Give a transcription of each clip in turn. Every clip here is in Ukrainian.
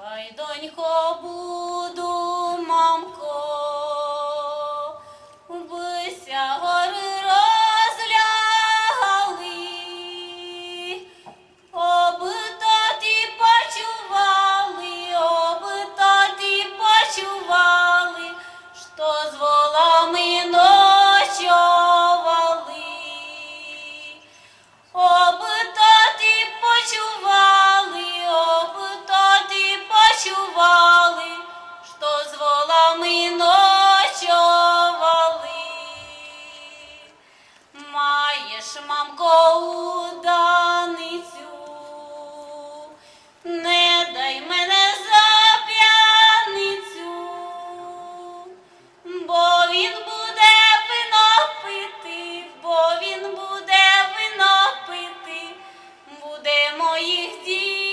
Хай донько буду, волами ночовали. Маєш, мамко, уданицю, не дай мене за п'яницю, бо він буде вино пити, бо він буде вино пити, буде моїх діти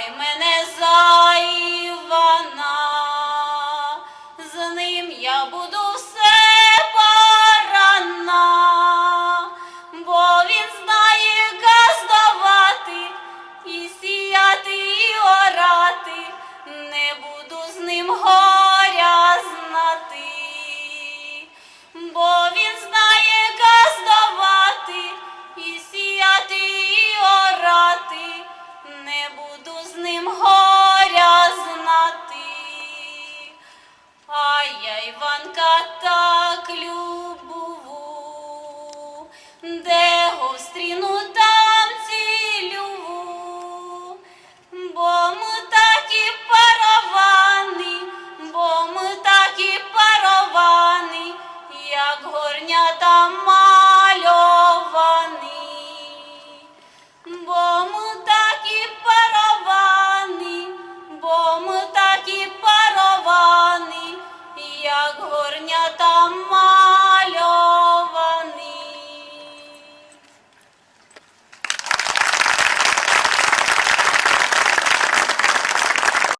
дай мене de